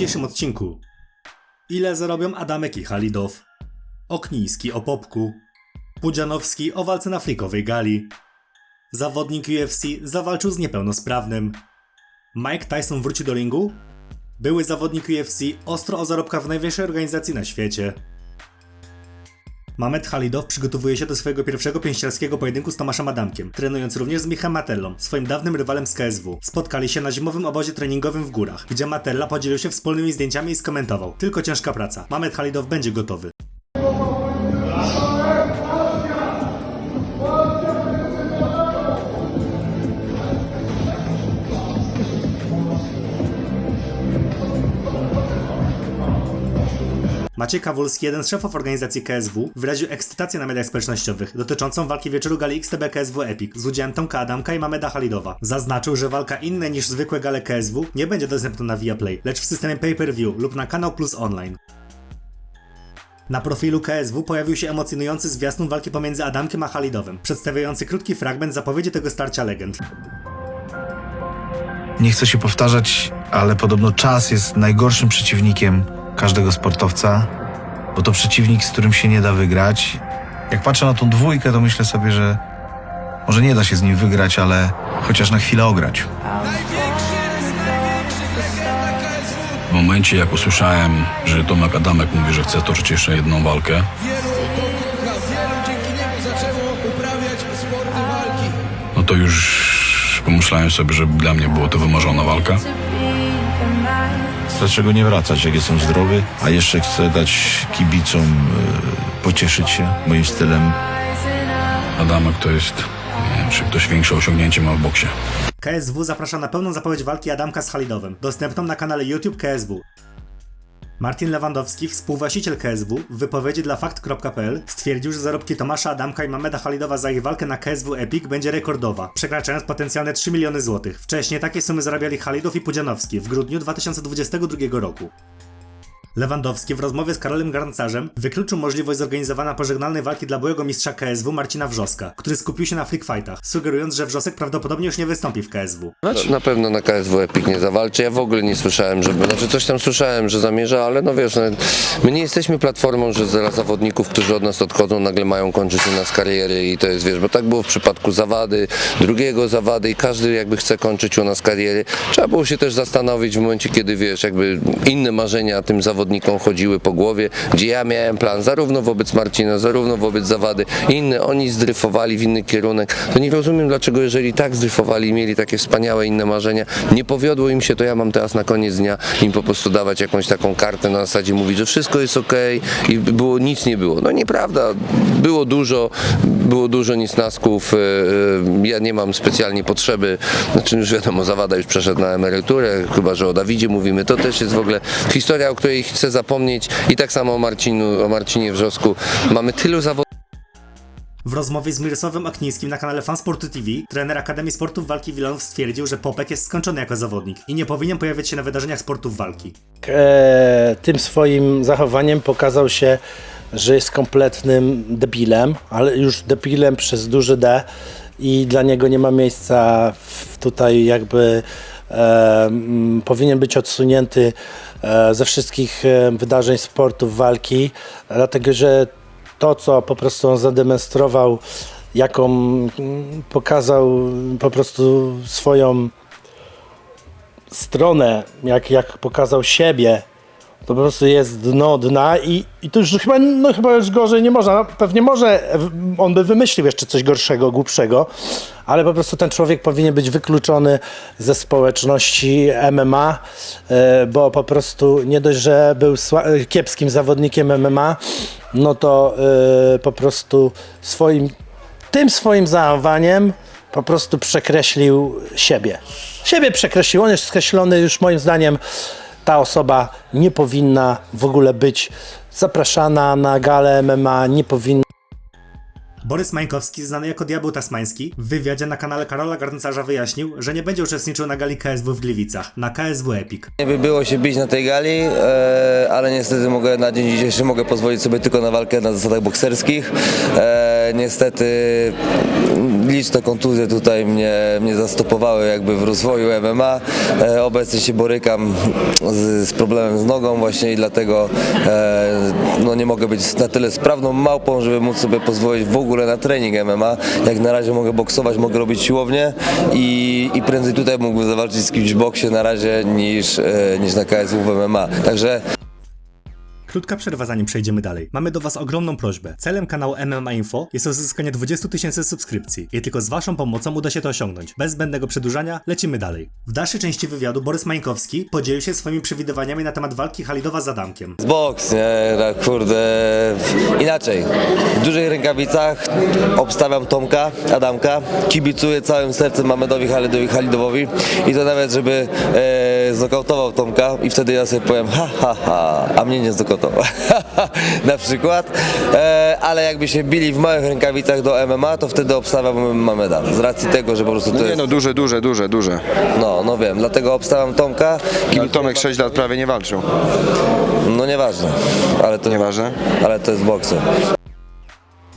dzisiejszym odcinku. Ile zarobią Adamek i Halidow? Okniński o popku. Pudzianowski o walce na flikowej gali. Zawodnik UFC zawalczył z niepełnosprawnym. Mike Tyson wróci do ringu? Były zawodnik UFC ostro o zarobkach w najwyższej organizacji na świecie. Mamet Halidow przygotowuje się do swojego pierwszego pięściarskiego pojedynku z Tomaszem Adamkiem, trenując również z Michem Matellą, swoim dawnym rywalem z KSW. Spotkali się na zimowym obozie treningowym w górach, gdzie Matella podzielił się wspólnymi zdjęciami i skomentował Tylko ciężka praca. Mamet Halidow będzie gotowy. Maciej Kawulski, jeden z szefów organizacji KSW, wyraził ekscytację na mediach społecznościowych dotyczącą walki wieczoru gali XTB KSW Epic z udziałem Tomka Adamka i Mameda Halidowa. Zaznaczył, że walka inna niż zwykłe gale KSW nie będzie dostępna na Viaplay, lecz w systemie pay-per-view lub na Kanał Plus Online. Na profilu KSW pojawił się emocjonujący zwiastun walki pomiędzy Adamkiem a Halidowem, przedstawiający krótki fragment zapowiedzi tego starcia legend. Nie chcę się powtarzać, ale podobno czas jest najgorszym przeciwnikiem każdego sportowca, bo to przeciwnik, z którym się nie da wygrać. Jak patrzę na tą dwójkę, to myślę sobie, że może nie da się z nim wygrać, ale chociaż na chwilę ograć. W momencie, jak usłyszałem, że Tomek Adamek mówi, że chce toczyć jeszcze jedną walkę, no to już pomyślałem sobie, że dla mnie było to wymarzona walka. Dlaczego nie wracać, jak jestem zdrowy, a jeszcze chcę dać kibicom e, pocieszyć się moim stylem. Adamek to jest, nie wiem, czy ktoś większe osiągnięcie ma w boksie. KSW zaprasza na pełną zapowiedź walki Adamka z Halidowem, dostępną na kanale YouTube KSW. Martin Lewandowski, współwłaściciel KSW, w wypowiedzi dla fakt.pl stwierdził, że zarobki Tomasza Adamka i Mameda Halidowa za ich walkę na KSW Epic będzie rekordowa, przekraczając potencjalne 3 miliony złotych. Wcześniej takie sumy zarabiali Halidow i Pudzianowski w grudniu 2022 roku. Lewandowski w rozmowie z Karolem Garncarzem wykluczył możliwość zorganizowania pożegnalnej walki dla byłego mistrza KSW Marcina Wrzoska, który skupił się na freak fightach, sugerując, że Wrzosek prawdopodobnie już nie wystąpi w KSW. Na pewno na KSW Epic nie zawalczy. Ja w ogóle nie słyszałem, żeby, znaczy coś tam słyszałem, że zamierza, ale no wiesz, no, my nie jesteśmy platformą, że zaraz zawodników, którzy od nas odchodzą, nagle mają kończyć u nas kariery i to jest, wiesz, bo tak było w przypadku Zawady, drugiego Zawady i każdy jakby chce kończyć u nas kariery. Trzeba było się też zastanowić w momencie, kiedy wiesz, jakby inne marzenia tym zawodnikom chodziły po głowie, gdzie ja miałem plan zarówno wobec Marcina, zarówno wobec Zawady, inne, oni zdryfowali w inny kierunek. To nie rozumiem, dlaczego jeżeli tak zdryfowali i mieli takie wspaniałe inne marzenia, nie powiodło im się, to ja mam teraz na koniec dnia im po prostu dawać jakąś taką kartę na zasadzie mówić, że wszystko jest ok i było, nic nie było. No nieprawda, było dużo, było dużo niesnasków, e, e, ja nie mam specjalnie potrzeby, znaczy już wiadomo, Zawada już przeszedł na emeryturę, chyba, że o Dawidzie mówimy, to też jest w ogóle historia, o której chcę zapomnieć i tak samo o Marcinu, o Marcinie Wrzosku. Mamy tylu zawodników, W rozmowie z Mirosławem Aknińskim na kanale Fansportu TV, trener Akademii Sportów Walki Wilanów stwierdził, że Popek jest skończony jako zawodnik i nie powinien pojawiać się na wydarzeniach sportów walki. e, tym swoim zachowaniem pokazał się, że jest kompletnym debilem, ale już debilem przez duży D i dla niego nie ma miejsca w, tutaj jakby powinien być odsunięty e, ze wszystkich wydarzeń sportów walki, dlatego że to, co po prostu on zademonstrował, jaką mm, pokazał po prostu swoją stronę, jak, jak pokazał siebie, to po prostu jest dno dna i, i to już chyba, no chyba już gorzej nie można. No, pewnie może on by wymyślił jeszcze coś gorszego, głupszego, ale po prostu ten człowiek powinien być wykluczony ze społeczności MMA, e, bo po prostu nie dość, że był kiepskim zawodnikiem MMA, no to e, po prostu swoim tym swoim zachowaniem po prostu przekreślił siebie. Siebie przekreślił. On jest skreślony już moim zdaniem. Ta osoba nie powinna w ogóle być zapraszana na galę MMA, nie powinna Borys Mańkowski, znany jako Diabeł Tasmański, w wywiadzie na kanale Karola Garncarza wyjaśnił, że nie będzie uczestniczył na gali KSW w Gliwicach, na KSW Epic. Nie by było się bić na tej gali, e, ale niestety mogę na dzień dzisiejszy mogę pozwolić sobie tylko na walkę na zasadach bokserskich. E, niestety liczne kontuzje tutaj mnie, mnie zastopowały jakby w rozwoju MMA. E, obecnie się borykam z, z problemem z nogą właśnie i dlatego e, no nie mogę być na tyle sprawną małpą, żeby móc sobie pozwolić w ogóle na trening MMA. Jak na razie mogę boksować, mogę robić siłownię i, i prędzej tutaj mógłbym zawalczyć z kimś w boksie na razie niż, e, niż na KSW w MMA. Także Krótka przerwa zanim przejdziemy dalej. Mamy do Was ogromną prośbę. Celem kanału MMA Info jest uzyskanie 20 tysięcy subskrypcji i tylko z Waszą pomocą uda się to osiągnąć. Bez zbędnego przedłużania, lecimy dalej. W dalszej części wywiadu Borys Mańkowski podzielił się swoimi przewidywaniami na temat walki Halidowa z Adamkiem. z boks, nie, tak, kurde, inaczej. W dużych rękawicach obstawiam Tomka, Adamka, kibicuję całym sercem Mamedowi Halidowi Halidowowi i to nawet, żeby e, znokautował Tomka i wtedy ja sobie powiem ha, ha, ha, a mnie nie znokautował. Na przykład, e, ale jakby się bili w małych rękawicach do MMA, to wtedy obstawiam Mameda, z racji tego, że po prostu to Nie jest, no, duże, duże, duże, duże. no, no wiem, dlatego obstawiam Tomka, Ale Tomek 6 lat prawie nie walczył. no nieważne, ale to, Nieważne? ale to jest bokser.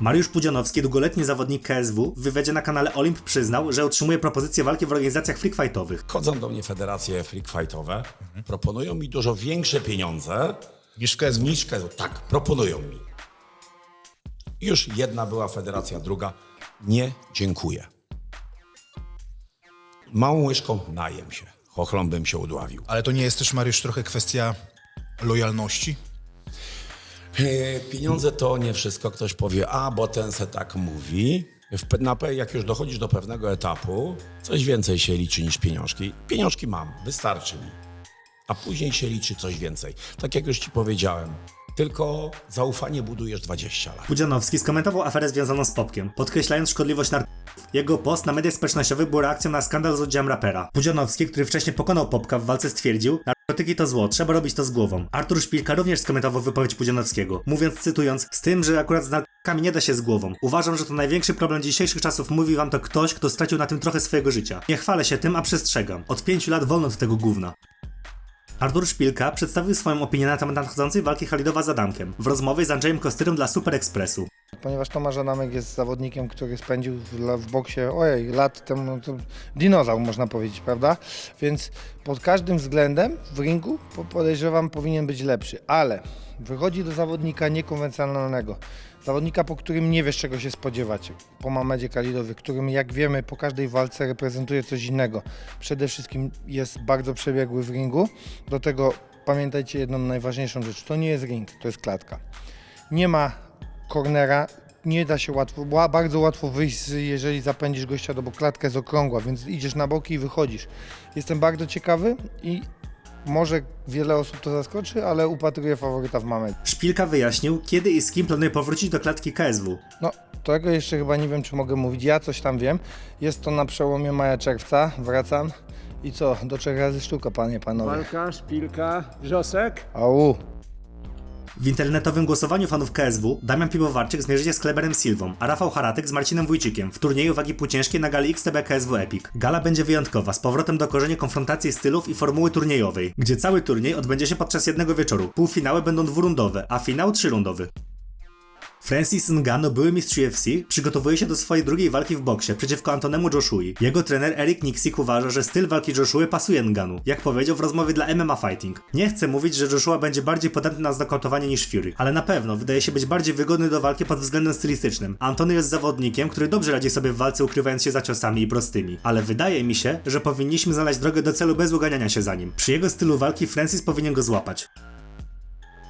Mariusz Pudzianowski, długoletni zawodnik KSW, w wywiadzie na kanale Olimp przyznał, że otrzymuje propozycje walki w organizacjach freak fightowych. Chodzą do mnie federacje freak fightowe, proponują mi dużo większe pieniądze niż KSW. Niż KSW. Tak, proponują mi. Już jedna była federacja, druga. Nie, dziękuję. Małą łyżką najem się. Chochlą bym się udławił. Ale to nie jest też, Mariusz, trochę kwestia lojalności? E, Pieniądze to nie wszystko. Ktoś powie, a bo ten se tak mówi. W, na, jak już dochodzisz do pewnego etapu, coś więcej się liczy niż pieniążki. Pieniążki mam, wystarczy mi. A później się liczy coś więcej. Tak jak już ci powiedziałem, tylko zaufanie budujesz 20 lat. Pudzianowski skomentował aferę związaną z Popkiem, podkreślając szkodliwość narkotyków. Jego post na mediach społecznościowych był reakcją na skandal z udziałem rapera. Pudzianowski, który wcześniej pokonał Popka w walce stwierdził, narkotyki to zło, trzeba robić to z głową. Artur Szpilka również skomentował wypowiedź Pudzianowskiego, mówiąc, cytując, z tym, że akurat z narkotykami nie da się z głową. Uważam, że to największy problem dzisiejszych czasów mówi wam to ktoś, kto stracił na tym trochę swojego życia. Nie chwalę się tym, a przestrzegam. Od pięciu lat wolno od tego gówna. Artur Szpilka przedstawił swoją opinię na temat nadchodzącej walki Halidowa z Adamkiem w rozmowie z Andrzejem Kostyrem dla Super Expressu. Ponieważ Tomasz Adamek jest zawodnikiem, który spędził w, w boksie, ojej, lat temu, no to dinozaur można powiedzieć, prawda? Więc pod każdym względem w ringu po- podejrzewam powinien być lepszy, ale wychodzi do zawodnika niekonwencjonalnego. Zawodnika, po którym nie wiesz czego się spodziewać. Po Mamedzie Kalidowie, którym jak wiemy po każdej walce reprezentuje coś innego. Przede wszystkim jest bardzo przebiegły w ringu. Do tego pamiętajcie jedną najważniejszą rzecz. To nie jest ring, to jest klatka nie ma cornera, nie da się łatwo, ba- bardzo łatwo wyjść, z- jeżeli zapędzisz gościa, do bo klatka jest okrągła, więc idziesz na boki i wychodzisz. Jestem bardzo ciekawy i może wiele osób to zaskoczy, ale upatruję faworyta w Mamed. Szpilka wyjaśnił, kiedy i z kim planuje powrócić do klatki KSW. No, tego jeszcze chyba nie wiem, czy mogę mówić. Ja coś tam wiem. Jest to na przełomie maja-czerwca. Wracam. I co? Do trzech razy sztuka, panie, panowie. Walka, szpilka, wrzosek. Au. W internetowym głosowaniu fanów KSW Damian Piwowarczyk zmierzy się z Kleberem Silwą, a Rafał Haratek z Marcinem Wójcikiem w turnieju wagi półciężkiej na gali XTB KSW Epic. Gala będzie wyjątkowa, z powrotem do korzeni konfrontacji stylów i formuły turniejowej, gdzie cały turniej odbędzie się podczas jednego wieczoru. Półfinały będą dwurundowe, a finał trzyrundowy. Francis Ngannou, były mistrz UFC, przygotowuje się do swojej drugiej walki w boksie przeciwko Antonemu Joshui. Jego trener Eric Nixick uważa, że styl walki Joshua pasuje Ngannou, jak powiedział w rozmowie dla MMA Fighting. Nie chcę mówić, że Joshua będzie bardziej podatny na znokautowanie niż Fury, ale na pewno wydaje się być bardziej wygodny do walki pod względem stylistycznym. Antony jest zawodnikiem, który dobrze radzi sobie w walce ukrywając się za ciosami i prostymi, ale wydaje mi się, że powinniśmy znaleźć drogę do celu bez uganiania się za nim. Przy jego stylu walki Francis powinien go złapać.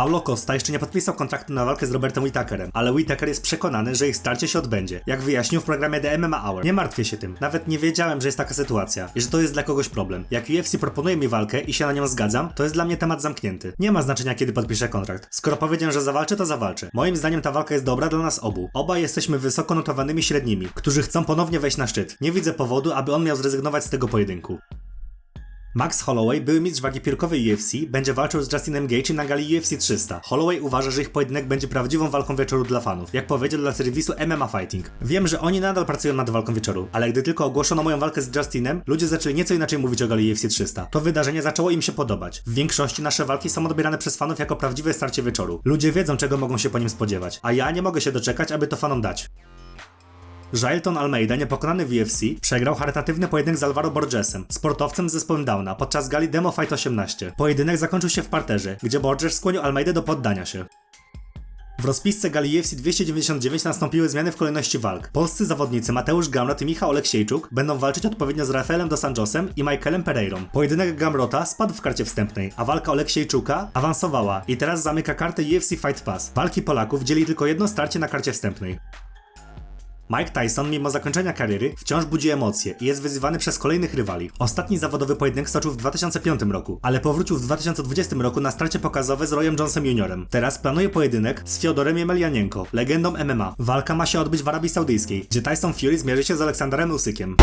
Paulo Costa jeszcze nie podpisał kontraktu na walkę z Robertem Whittakerem, ale Whittaker jest przekonany, że ich starcie się odbędzie, jak wyjaśnił w programie The MMA Hour. Nie martwię się tym, nawet nie wiedziałem, że jest taka sytuacja i że to jest dla kogoś problem. Jak UFC proponuje mi walkę i się na nią zgadzam, to jest dla mnie temat zamknięty. Nie ma znaczenia, kiedy podpiszę kontrakt. Skoro powiedziałem, że zawalczę, to zawalczę. Moim zdaniem ta walka jest dobra dla nas obu. Obaj jesteśmy wysoko notowanymi średnimi, którzy chcą ponownie wejść na szczyt. Nie widzę powodu, aby on miał zrezygnować z tego pojedynku. Max Holloway, były mistrz wagi piórkowej UFC, będzie walczył z Justinem Gaethje na gali UFC 300. Holloway uważa, że ich pojedynek będzie prawdziwą walką wieczoru dla fanów, jak powiedział dla serwisu MMA Fighting. Wiem, że oni nadal pracują nad walką wieczoru, ale gdy tylko ogłoszono moją walkę z Justinem, ludzie zaczęli nieco inaczej mówić o gali UFC 300. To wydarzenie zaczęło im się podobać. W większości nasze walki są odbierane przez fanów jako prawdziwe starcie wieczoru. Ludzie wiedzą, czego mogą się po nim spodziewać, a ja nie mogę się doczekać, aby to fanom dać. Jailton Almeida, niepokonany w UFC, przegrał charytatywny pojedynek z Alvaro Borgesem, sportowcem z zespołem Downa, podczas gali Demo Fight 18. Pojedynek zakończył się w parterze, gdzie Borges skłonił Almeidę do poddania się. W rozpisce gali UFC 299 nastąpiły zmiany w kolejności walk. Polscy zawodnicy Mateusz Gamrot i Michał Oleksiejczuk będą walczyć odpowiednio z Rafaelem dos Anjosem i Michaelem Pereirą. Pojedynek Gamrota spadł w karcie wstępnej, a walka Oleksiejczuka awansowała i teraz zamyka kartę UFC Fight Pass. Walki Polaków dzieli tylko jedno starcie na karcie wstępnej. Mike Tyson, mimo zakończenia kariery, wciąż budzi emocje i jest wyzywany przez kolejnych rywali. Ostatni zawodowy pojedynek stoczył w 2005 roku, ale powrócił w 2020 roku na starcie pokazowe z Royem Jonesem Jr. Teraz planuje pojedynek z Fiodorem Jemelianienko, legendą MMA. Walka ma się odbyć w Arabii Saudyjskiej, gdzie Tyson Fury zmierzy się z Aleksanderem Usykiem.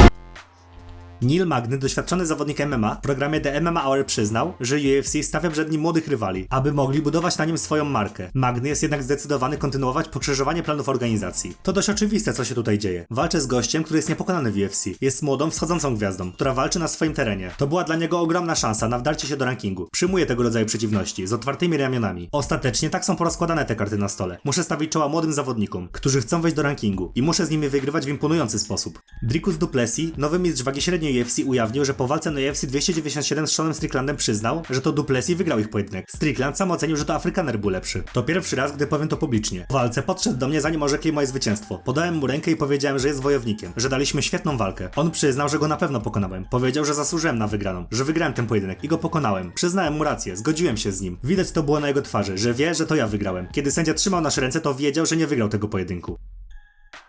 Neil Magny, doświadczony zawodnik MMA, w programie The MMA Hour przyznał, że UFC stawia przed nim młodych rywali, aby mogli budować na nim swoją markę. Magny jest jednak zdecydowany kontynuować pokrzyżowanie planów organizacji. To dość oczywiste, co się tutaj dzieje. Walczy z gościem, który jest niepokonany w UFC. Jest młodą, wschodzącą gwiazdą, która walczy na swoim terenie. To była dla niego ogromna szansa na wdarcie się do rankingu. Przyjmuje tego rodzaju przeciwności, z otwartymi ramionami. Ostatecznie tak są porozkładane te karty na stole. Muszę stawić czoła młodym zawodnikom, którzy chcą wejść do rankingu i muszę z nimi wygrywać w imponujący sposób. Dricus Duplessis, nowy mistrz wagi średniej UFC ujawnił, że po walce na UFC 297 z Seanem Stricklandem przyznał, że to Duplessis wygrał ich pojedynek. Strickland sam ocenił, że to Afrykaner był lepszy. To pierwszy raz, gdy powiem to publicznie. W walce podszedł do mnie zanim orzekli moje zwycięstwo. Podałem mu rękę i powiedziałem, że jest wojownikiem, że daliśmy świetną walkę. On przyznał, że go na pewno pokonałem. Powiedział, że zasłużyłem na wygraną, że wygrałem ten pojedynek i go pokonałem. Przyznałem mu rację, zgodziłem się z nim. Widać to było na jego twarzy, że wie, że to ja wygrałem. Kiedy sędzia trzymał nasze ręce, to wiedział, że nie wygrał tego pojedynku.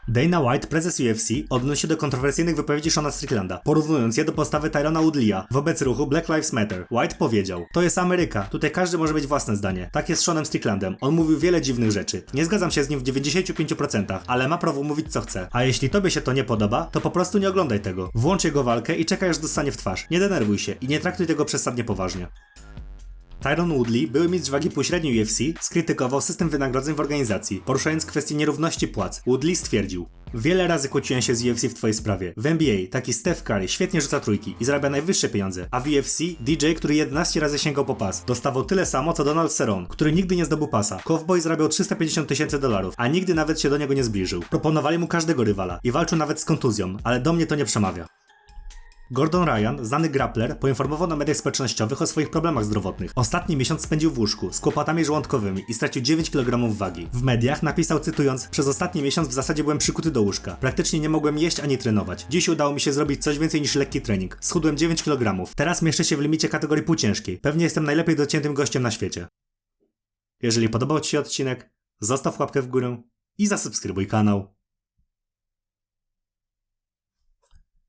Dana White, prezes UFC, odnosi się do kontrowersyjnych wypowiedzi Shona Stricklanda, porównując je do postawy Tyrona Woodleya wobec ruchu Black Lives Matter. White powiedział, to jest Ameryka, tutaj każdy może mieć własne zdanie. Tak jest z Seanem Stricklandem, on mówił wiele dziwnych rzeczy. Nie zgadzam się z nim w 95%, ale ma prawo mówić co chce. A jeśli tobie się to nie podoba, to po prostu nie oglądaj tego. Włącz jego walkę i czekaj aż dostanie w twarz. Nie denerwuj się i nie traktuj tego przesadnie poważnie. Tyron Woodley, były mistrz wagi półśredniej UFC, skrytykował system wynagrodzeń w organizacji, poruszając kwestię nierówności płac. Woodley stwierdził: Wiele razy kłóciłem się z UFC w twojej sprawie. W NBA taki Steph Curry świetnie rzuca trójki i zarabia najwyższe pieniądze, a w UFC DJ, który 11 razy sięgał po pas, dostawał tyle samo co Donald Cerrone, który nigdy nie zdobył pasa. Cowboy zarabiał 350 tysięcy dolarów, a nigdy nawet się do niego nie zbliżył. Proponowali mu każdego rywala i walczył nawet z kontuzją, ale do mnie to nie przemawia. Gordon Ryan, znany grappler, poinformował na mediach społecznościowych o swoich problemach zdrowotnych. Ostatni miesiąc spędził w łóżku z kłopotami żołądkowymi i stracił 9 kg wagi. W mediach napisał cytując: Przez ostatni miesiąc w zasadzie byłem przykuty do łóżka. Praktycznie nie mogłem jeść ani trenować. Dziś udało mi się zrobić coś więcej niż lekki trening. Schudłem 9 kg. Teraz mieszczę się w limicie kategorii półciężkiej. Pewnie jestem najlepiej dociętym gościem na świecie. Jeżeli podobał Ci się odcinek, zostaw łapkę w górę i zasubskrybuj kanał.